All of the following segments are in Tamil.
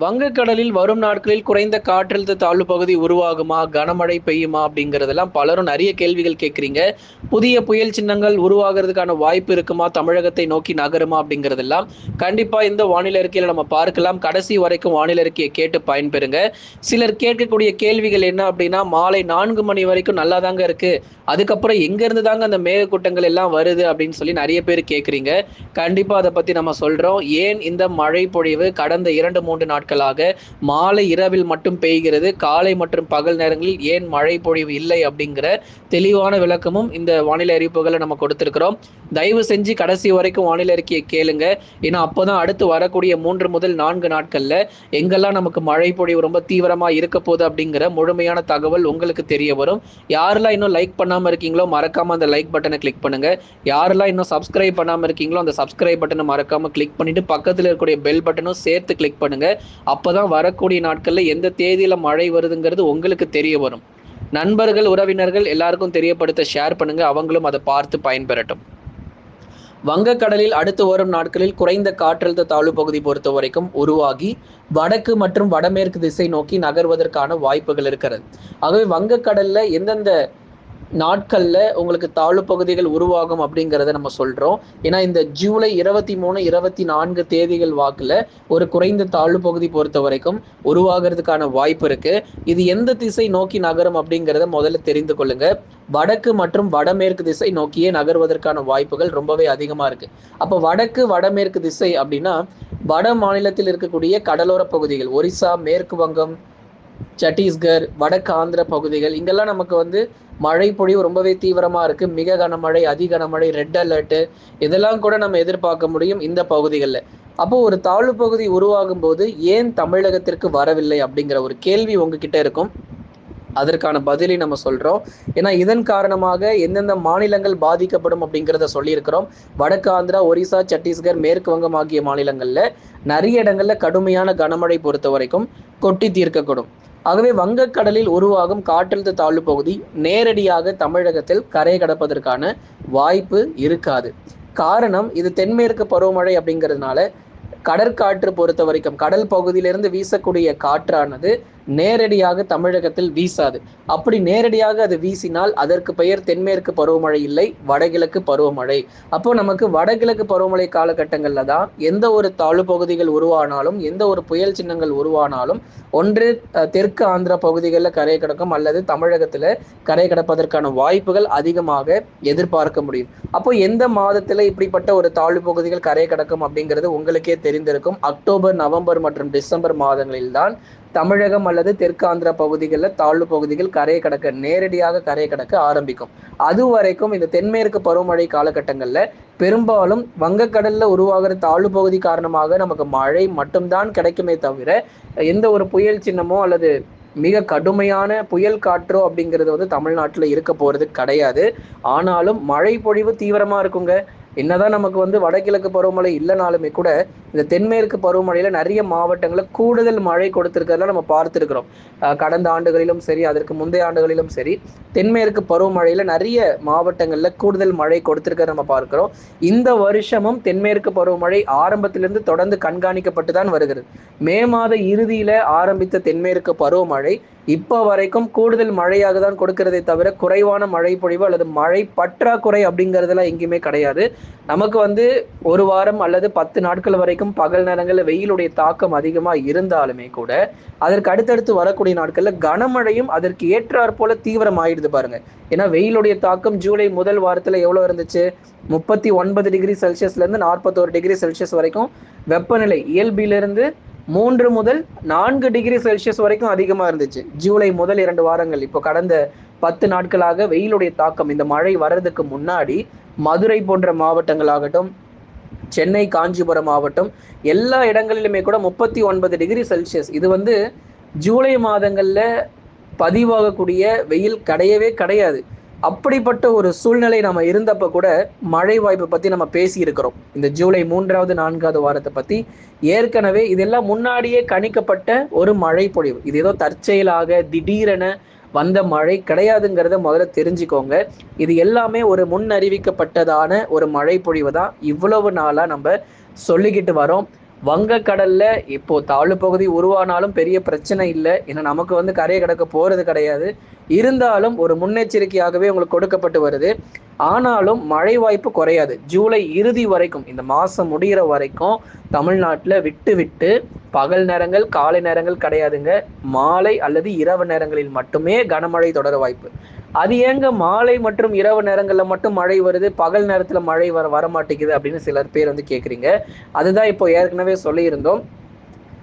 வங்கக்கடலில் வரும் நாட்களில் குறைந்த காற்றழுத்த தாழ்வு பகுதி உருவாகுமா? கனமழை பெய்யுமா? அப்படிங்கிறதெல்லாம் பலரும் நிறைய கேள்விகள் கேட்குறீங்க. புதிய புயல் சின்னங்கள் உருவாகிறதுக்கான வாய்ப்பு இருக்குமா? தமிழகத்தை நோக்கி நகருமா? அப்படிங்கிறதெல்லாம் கண்டிப்பாக இந்த வானிலை அறிக்கையில் நம்ம பார்க்கலாம். கடைசி வரைக்கும் வானிலை அறிக்கையை கேட்டு பயன்பெறுங்க. சிலர் கேட்கக்கூடிய கேள்விகள் என்ன அப்படின்னா மாலை நான்கு மணி வரைக்கும் நல்லா தாங்க இருக்கு. அதுக்கப்புறம் எங்கேருந்து தாங்க அந்த மேகக்கூட்டங்கள் எல்லாம் வருது அப்படின்னு சொல்லி நிறைய பேர் கேட்குறீங்க. கண்டிப்பாக அதை பற்றி நம்ம சொல்கிறோம் ஏன் இந்த மழை பொழிவு கடந்த இரண்டு மூன்று நாட்கள் நாட்களாக மாலை இரவில் மட்டும் பெய்கிறது காலை மற்றும் பகல் நேரங்களில் ஏன் மழை பொழிவு இல்லை அப்படிங்கிற தெளிவான விளக்கமும் இந்த வானிலை அறிவிப்புகளை நம்ம கொடுத்துருக்கிறோம். தயவு செஞ்சு கடைசி வரைக்கும் வானிலை அறிக்கையை கேளுங்க. ஏன்னா அப்போதான் அடுத்து வரக்கூடிய மூன்று முதல் நான்கு நாட்கள்ல எங்கெல்லாம் நமக்கு மழை பொழிவு ரொம்ப தீவிரமா இருக்க போகுது அப்படிங்கிற முழுமையான தகவல் உங்களுக்கு தெரிய வரும். யாரெல்லாம் இன்னும் லைக் பண்ணாம இருக்கீங்களோ மறக்காம அந்த லைக் பட்டனை கிளிக் பண்ணுங்க. யாரெல்லாம் இன்னும் சப்ஸ்கிரைப் பண்ணாம இருக்கீங்களோ அந்த சப்ஸ்கிரைப் பட்டனை மறக்காம கிளிக் பண்ணிட்டு பக்கத்தில் இருக்கக்கூடிய பெல் பட்டனும் சேர்த்து கிளிக் பண்ணுங்க. அப்பதான் வரக்கூடிய நாட்களில் எந்த தேதியில் மழை வருதுங்கிறது உங்களுக்கு தெரிய வரும். நண்பர்கள் உறவினர்கள் எல்லாருக்கும் தெரியப்படுத்த ஷேர் பண்ணுங்க. அவங்களும் அதை பார்த்து பயன்பெறட்டும். வங்கக்கடலில் அடுத்து வரும் நாட்களில் குறைந்த காற்றழுத்த தாழ்வு பகுதி பொறுத்த வரைக்கும் உருவாகி வடக்கு மற்றும் வடமேற்கு திசை நோக்கி நகர்வதற்கான வாய்ப்புகள் இருக்கிறது. ஆகவே வங்கக்கடல்ல எந்தெந்த நாட்களில் உங்களுக்கு தாழ்வு பகுதிகள் உருவாகும் அப்படிங்கிறத நம்ம சொல்கிறோம் ஏன்னா இந்த ஜூலை இருபத்தி மூணு இருபத்தி நான்கு தேதிகள் வாக்கில் ஒரு குறைந்த தாழ்வு பகுதி பொறுத்த வரைக்கும் உருவாகிறதுக்கான வாய்ப்பு இருக்குது இது எந்த திசை நோக்கி நகரும் அப்படிங்கிறத முதல்ல தெரிந்து கொள்ளுங்க. வடக்கு மற்றும் வடமேற்கு திசை நோக்கியே நகர்வதற்கான வாய்ப்புகள் ரொம்பவே அதிகமாக இருக்குது அப்போ வடக்கு வடமேற்கு திசை அப்படின்னா வட மாநிலத்தில் இருக்கக்கூடிய கடலோர பகுதிகள் ஒரிசா மேற்கு வங்கம் சத்தீஸ்கர் வடக்கு ஆந்திர பகுதிகள் இங்கெல்லாம் நமக்கு வந்து மழை பொழிவு ரொம்பவே தீவிரமா இருக்கு. மிக கனமழை அதி கனமழை ரெட் அலர்ட்டு இதெல்லாம் கூட நம்ம எதிர்பார்க்க முடியும் இந்த பகுதிகளில். அப்போ ஒரு தாழ்வு பகுதி உருவாகும் போது ஏன் தமிழகத்திற்கு வரவில்லை அப்படிங்கிற ஒரு கேள்வி உங்ககிட்ட இருக்கும். அதற்கான பதிலை நம்ம சொல்றோம். ஏன்னா இதன் காரணமாக எந்தெந்த மாநிலங்கள் பாதிக்கப்படும் அப்படிங்கிறத சொல்லியிருக்கிறோம். வடக்கு ஆந்திரா ஒரிசா சத்தீஸ்கர் மேற்கு வங்கம் ஆகிய மாநிலங்கள்ல நிறைய இடங்கள்ல கடுமையான கனமழை பொறுத்த வரைக்கும் கொட்டி தீர்க்கக்கூடும். ஆகவே வங்கக்கடலில் உருவாகும் காற்றழுத்த தாழ்வு பகுதி நேரடியாக தமிழகத்தில் கரை கடப்பதற்கான வாய்ப்பு இருக்காது. காரணம் இது தென்மேற்கு பருவமழை அப்படிங்கிறதுனால கடற்காற்று பொறுத்த வரைக்கும் கடல் பகுதியிலிருந்து வீசக்கூடிய காற்றானது நேரடியாக தமிழகத்தில் வீசாது. அப்படி நேரடியாக அது வீசினால் அதற்கு பெயர் தென்மேற்கு பருவமழை இல்லை வடகிழக்கு பருவமழை. அப்போ நமக்கு வடகிழக்கு பருவமழை காலகட்டங்களில் தான் எந்த ஒரு தாழ்வு பகுதிகள் உருவானாலும் எந்த ஒரு புயல் சின்னங்கள் உருவானாலும் ஒன்று தெற்கு ஆந்திர பகுதிகளில் கரை கிடக்கும் அல்லது தமிழகத்தில் கரை கிடப்பதற்கான வாய்ப்புகள் அதிகமாக எதிர்பார்க்க முடியும். அப்போ எந்த மாதத்தில் இப்படிப்பட்ட ஒரு தாழ்வு பகுதிகள் கரை கிடக்கும் அப்படிங்கிறது உங்களுக்கே தெரிந்திருக்கும். அக்டோபர் நவம்பர் மற்றும் டிசம்பர் மாதங்களில் தான் தமிழகம் அல்லது தெற்கு ஆந்திர பகுதிகளில் தாழ்வு பகுதிகள் கரையை கடக்க நேரடியாக கரையை கடக்க ஆரம்பிக்கும். அது வரைக்கும் இந்த தென்மேற்கு பருவமழை காலகட்டங்களில் பெரும்பாலும் வங்கக்கடல்ல உருவாகிற தாழ்வு பகுதி காரணமாக நமக்கு மழை மட்டும்தான் கிடைக்குமே தவிர எந்த ஒரு புயல் சின்னமோ அல்லது மிக கடுமையான புயல் காற்றோ அப்படிங்கிறது வந்து தமிழ்நாட்டில் இருக்க போகிறது கிடையாது. ஆனாலும் மழை பொழிவு தீவிரமாக இருக்குங்க. என்னதான் நமக்கு வந்து வடகிழக்கு பருவமழை இல்லைனாலுமே கூட இந்த தென்மேற்கு பருவமழையில நிறைய மாவட்டங்களில் கூடுதல் மழை கொடுத்திருக்கிறதெல்லாம் நம்ம பார்த்துருக்கிறோம். கடந்த ஆண்டுகளிலும் சரி அதற்கு முந்தைய ஆண்டுகளிலும் சரி தென்மேற்கு பருவமழையில நிறைய மாவட்டங்களில் கூடுதல் மழை கொடுத்திருக்கிறத நம்ம பார்க்கிறோம். இந்த வருஷமும் தென்மேற்கு பருவமழை ஆரம்பத்திலிருந்து தொடர்ந்து கண்காணிக்கப்பட்டு தான் வருகிறது. மே மாத இறுதியில ஆரம்பித்த தென்மேற்கு பருவமழை இப்போ வரைக்கும் கூடுதல் மழையாக தான் கொடுக்கிறதே தவிர குறைவான மழை பொழிவு அல்லது மழை பற்றாக்குறை அப்படிங்கிறதுலாம் எங்கேயுமே கிடையாது. நமக்கு வந்து ஒரு வாரம் அல்லது பத்து நாட்கள் வரைக்கும் பகல் நேரங்களில் வெயிலுடைய தாக்கம் அதிகமாக இருந்தாலுமே கூட அதற்கு அடுத்தடுத்து வரக்கூடிய நாட்களில் கனமழையும் அதற்கு ஏற்றாற் போல தீவிரம் ஆயிடுது பாருங்க. ஏன்னா வெயிலுடைய தாக்கம் ஜூலை முதல் வாரத்தில் எவ்வளோ இருந்துச்சு? முப்பத்தி ஒன்பது டிகிரி செல்சியஸ்லேருந்து நாற்பத்தோரு டிகிரி செல்சியஸ் வரைக்கும் வெப்பநிலை இயல்பிலிருந்து மூன்று முதல் நான்கு டிகிரி செல்சியஸ் வரைக்கும் அதிகமாக இருந்துச்சு. ஜூலை முதல் இரண்டு வாரங்கள். இப்போ கடந்த பத்து நாட்களாக வெயிலுடைய தாக்கம் இந்த மழை வர்றதுக்கு முன்னாடி மதுரை போன்ற மாவட்டங்களாகட்டும் சென்னை காஞ்சிபுரம் மாவட்டம் எல்லா இடங்களிலுமே கூட முப்பத்தி ஒன்பது டிகிரி செல்சியஸ். இது வந்து ஜூலை மாதங்களில் பதிவாகக்கூடிய வெயில் கிடையவே கிடையாது. அப்படிப்பட்ட ஒரு சூழ்நிலை நம்ம இருந்தப்ப கூட மழை வாய்ப்பை பத்தி நம்ம பேசி இருக்கிறோம் இந்த ஜூலை மூன்றாவது நான்காவது வாரத்தை பத்தி ஏற்கனவே இதெல்லாம் முன்னாடியே கணிக்கப்பட்ட ஒரு மழை பொழிவு. இது ஏதோ தற்செயலாக திடீரென வந்த மழை கிடையாதுங்கிறத முதல்ல தெரிஞ்சுக்கோங்க. இது எல்லாமே ஒரு முன் அறிவிக்கப்பட்டதான ஒரு மழை பொழிவு தான். இவ்வளவு நாளா நம்ம சொல்லிக்கிட்டு வரோம். வங்கக்கடல்ல இப்போ தாழ்வு பகுதி உருவானாலும் பெரிய பிரச்சனை இல்லை. ஏன்னா நமக்கு வந்து கரையை கடக்க போறது கிடையாது. இருந்தாலும் ஒரு முன்னெச்சரிக்கையாகவே உங்களுக்கு கொடுக்கப்பட்டு வருது. ஆனாலும் மழை வாய்ப்பு குறையாது. ஜூலை இறுதி வரைக்கும் இந்த மாசம் முடிகிற வரைக்கும் தமிழ்நாட்டில் விட்டு விட்டு பகல் நேரங்கள் காலை நேரங்கள் கிடையாதுங்க. மாலை அல்லது இரவு நேரங்களில் மட்டுமே கனமழை தொடர வாய்ப்பு. அது ஏங்க மாலை மற்றும் இரவு நேரங்களில் மட்டும் மழை வருது பகல் நேரத்தில் மழை வர வரமாட்டேங்குது அப்படின்னு சிலர் பேர் வந்து கேட்குறீங்க அதுதான் இப்போ ஏற்கனவே சொல்லியிருந்தோம்.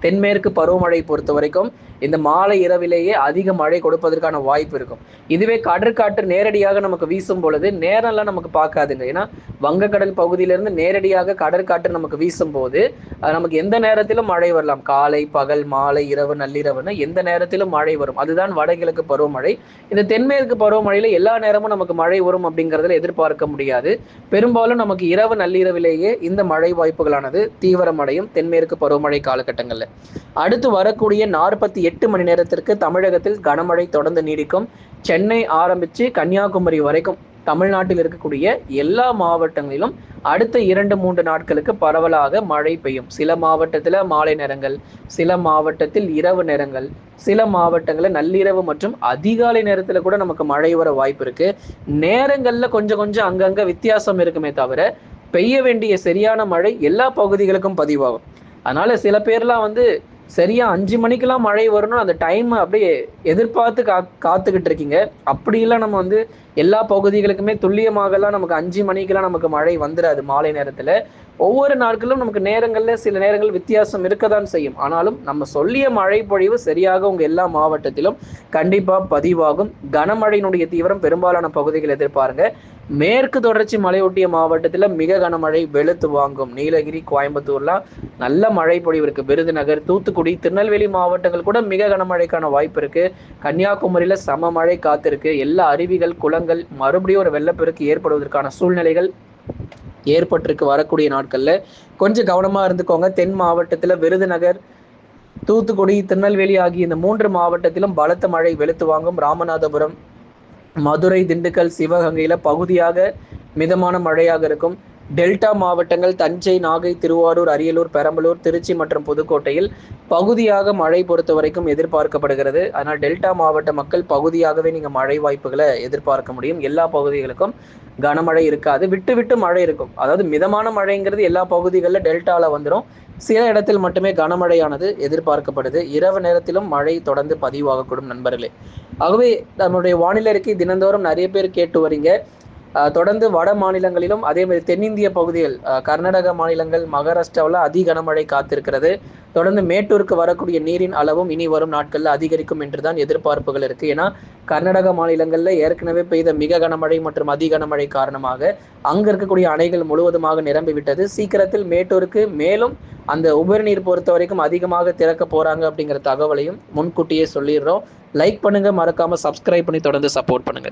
தென்மேற்கு பருவமழை பொறுத்த வரைக்கும் இந்த மாலை இரவிலேயே அதிக மழை கொடுப்பதற்கான வாய்ப்பு இருக்கும். இதுவே கடற்காற்று நேரடியாக நமக்கு வீசும் பொழுது நேரம்லாம் நமக்கு பார்க்காதுங்க. ஏன்னா வங்கக்கடல் பகுதியிலிருந்து நேரடியாக கடற்காற்று நமக்கு வீசும் போது நமக்கு எந்த நேரத்திலும் மழை வரலாம். காலை பகல் மாலை இரவு நள்ளிரவுன்னு எந்த நேரத்திலும் மழை வரும். அதுதான் வடகிழக்கு பருவமழை. இந்த தென்மேற்கு பருவமழையில எல்லா நேரமும் நமக்கு மழை வரும் அப்படிங்கிறதுல எதிர்பார்க்க முடியாது. பெரும்பாலும் நமக்கு இரவு நள்ளிரவிலேயே இந்த மழை வாய்ப்புகளானது தீவிரமடையும் தென்மேற்கு பருவமழை காலகட்டங்களில். அடுத்து வரக்கூடிய நாற்பத்தி எட்டு மணி நேரத்திற்கு தமிழகத்தில் கனமழை தொடர்ந்து நீடிக்கும். சென்னை ஆரம்பித்து கன்னியாகுமரி வரைக்கும் தமிழ்நாட்டில் இருக்கக்கூடிய எல்லா மாவட்டங்களிலும் அடுத்த இரண்டு மூன்று நாட்களுக்கு பரவலாக மழை பெய்யும். சில மாவட்டத்தில் மாலை நேரங்கள் சில மாவட்டத்தில் இரவு நேரங்கள் சில மாவட்டங்களில் நள்ளிரவு மற்றும் அதிகாலை நேரத்தில் கூட நமக்கு மழை வர வாய்ப்பு இருக்கு. நேரங்களில் கொஞ்சம் கொஞ்சம் அங்கங்கே வித்தியாசம் இருக்குமே தவிர பெய்ய வேண்டிய சரியான மழை எல்லா பகுதிகளுக்கும் பதிவாகும். அதனால சில பேர்லாம் வந்து சரியா அஞ்சு மணிக்கெல்லாம் மழை வரணும் அந்த டைம் அப்படியே எதிர்பார்த்து கா காத்துக்கிட்டு இருக்கீங்க. அப்படிலாம் நம்ம வந்து எல்லா பகுதிகளுக்குமே துல்லியமாகலாம் நமக்கு அஞ்சு மணிக்கெல்லாம் நமக்கு மழை வந்துடாது மாலை நேரத்தில். ஒவ்வொரு நாட்களும் நமக்கு நேரங்களில் சில நேரங்கள் வித்தியாசம் இருக்க தான் செய்யும். ஆனாலும் நம்ம சொல்லிய மழை பொழிவு சரியாக உங்கள் எல்லா மாவட்டத்திலும் கண்டிப்பாக பதிவாகும். கனமழையினுடைய தீவிரம் பெரும்பாலான பகுதிகள் எதிர்பாருங்க. மேற்கு தொடர்ச்சி மலையொட்டிய மாவட்டத்தில் மிக கனமழை வெளுத்து வாங்கும். நீலகிரி கோயம்புத்தூர்லாம் நல்ல மழை பொழிவு இருக்குது விருதுநகர் தூத்துக்குடி திருநெல்வேலி மாவட்டங்கள் கூட மிக கனமழைக்கான வாய்ப்பு இருக்குது கன்னியாகுமரியில் சம மழை காத்திருக்கு. எல்லா அருவிகள் குளங்கள் மறுபடியும் ஒரு வெள்ளப்பெருக்கு ஏற்படுவதற்கான சூழ்நிலைகள் ஏற்பட்டிருக்கு வரக்கூடிய நாட்களில். கொஞ்சம் கவனமாக இருந்துக்கோங்க. தென் மாவட்டத்தில் விருதுநகர் தூத்துக்குடி திருநெல்வேலி ஆகிய இந்த மூன்று மாவட்டத்திலும் பலத்த மழை வெளுத்து வாங்கும் ராமநாதபுரம் மதுரை திண்டுக்கல் சிவகங்கையில் பகுதியாக மிதமான மழையாக இருக்கும். டெல்டா மாவட்டங்கள் தஞ்சை நாகை திருவாரூர் அரியலூர் பெரம்பலூர் திருச்சி மற்றும் புதுக்கோட்டையில் பகுதியாக மழை பொறுத்த வரைக்கும் எதிர்பார்க்கப்படுகிறது. ஆனால் டெல்டா மாவட்ட மக்கள் பகுதியாகவே நீங்கள் மழை வாய்ப்புகளை எதிர்பார்க்க முடியும். எல்லா பகுதிகளுக்கும் கனமழை இருக்காது. விட்டு விட்டு மழை இருக்கும். அதாவது மிதமான மழைங்கிறது எல்லா பகுதிகளில் டெல்டாவில் வந்துடும் சில இடத்தில் மட்டுமே கனமழையானது எதிர்பார்க்கப்படுது. இரவு நேரத்திலும் மழை தொடர்ந்து பதிவாகக்கூடும் நண்பர்களே. ஆகவே நம்மளுடைய வானிலை அறிக்கை தினந்தோறும் நிறைய பேர் கேட்டு வரீங்க. தொடர்ந்து வட மாநிலங்களிலும் அதே மாதிரி தென்னிந்திய பகுதிகள் கர்நாடக மாநிலங்கள் மகாராஷ்டிராவில் அதி கனமழை காத்திருக்கிறது. தொடர்ந்து மேட்டூருக்கு வரக்கூடிய நீரின் அளவும் இனி வரும் நாட்களில் அதிகரிக்கும் என்று தான் எதிர்பார்ப்புகள் இருக்கு. ஏன்னா கர்நாடக மாநிலங்களில் ஏற்கனவே பெய்த மிக கனமழை மற்றும் அதி கனமழை காரணமாக அங்க இருக்கக்கூடிய அணைகள் முழுவதுமாக நிரம்பிவிட்டது. சீக்கிரத்தில் மேட்டூருக்கு மேலும் அந்த உபரிநீர் பொறுத்த வரைக்கும் அதிகமாக திறக்க போறாங்க அப்படிங்கிற தகவலையும் முன்கூட்டியே சொல்லிடுறோம். லைக் பண்ணுங்க மறக்காம சப்ஸ்கிரைப் பண்ணி தொடர்ந்து சப்போர்ட் பண்ணுங்க.